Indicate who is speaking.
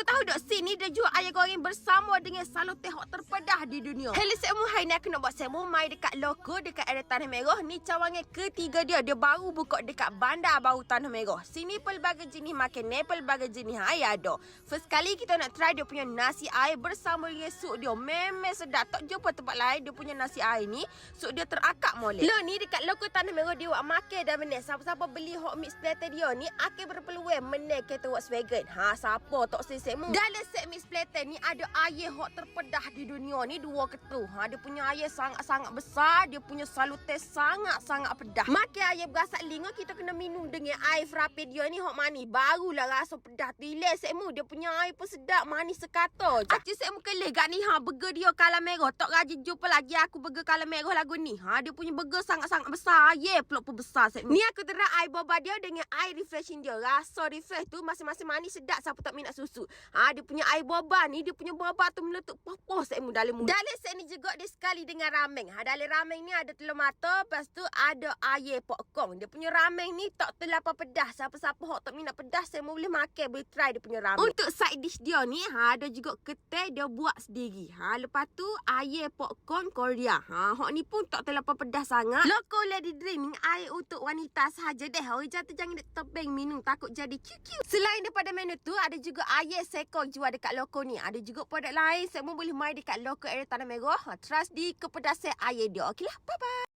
Speaker 1: Semua tahu dok sini dia jual air goreng bersama dengan salur teh hot terpedah di dunia. Hello semua hai ni aku nak buat semua mai dekat loko dekat area Tanah Merah. Ni cawangan ketiga dia. Dia baru buka dekat bandar baru Tanah Merah. Sini pelbagai jenis makan ni pelbagai jenis air ada. First kali kita nak try dia punya nasi air bersama dengan sup dia. Memang sedap. Tak jumpa tempat lain dia punya nasi air ni. Sup dia terakak molek. Lo ni dekat loko Tanah Merah dia buat makan dah menang. Siapa-siapa beli hot mix platter dia ni akan berpeluang menang kereta Volkswagen. Ha siapa tak sesek mu. Dalam set mix platter ni ada air hot terpedah di dunia ni dua ketu. Ha dia punya air sangat-sangat besar, dia punya salute sangat-sangat pedah. Makan air berasak linga kita kena minum dengan air frappe dia ni hot manis. Barulah rasa pedah set mu. Dia punya air pun sedap manis sekata. Acik set mu kelih gak ni ha burger dia kala merah. Tak rajin jumpa lagi aku burger kala merah lagu ni. Ha dia punya burger sangat-sangat besar. Air peluk pun besar set mu. Ni aku terang air boba dia dengan air refreshing dia. Rasa refresh tu masing-masing manis sedap siapa tak minat susu. Ha dia punya air boba ni dia punya boba tu meletup popoh set mu dalam mulut. Dalam set ni juga dia sekali dengan ramen. Ha dalam ramen ni ada telur mata, lepas tu ada air popcorn. Dia punya ramen ni tak terlampau pedas. Siapa-siapa hok tak minat pedas saya boleh makan, boleh try dia punya ramen. Untuk side dish dia ni ha ada juga keteh dia buat sendiri. Ha lepas tu air popcorn Korea. Ha hok ni pun tak terlampau pedas sangat. Local lady drink ni air untuk wanita sahaja deh. Orang jatuh jangan tebing minum takut jadi QQ. Selain daripada menu tu ada juga air seko jual dekat loko ni. Ada juga produk lain semua boleh main dekat loko area Tanah Merah. Ha, trust di kepedasan air dia. Okeylah, bye bye.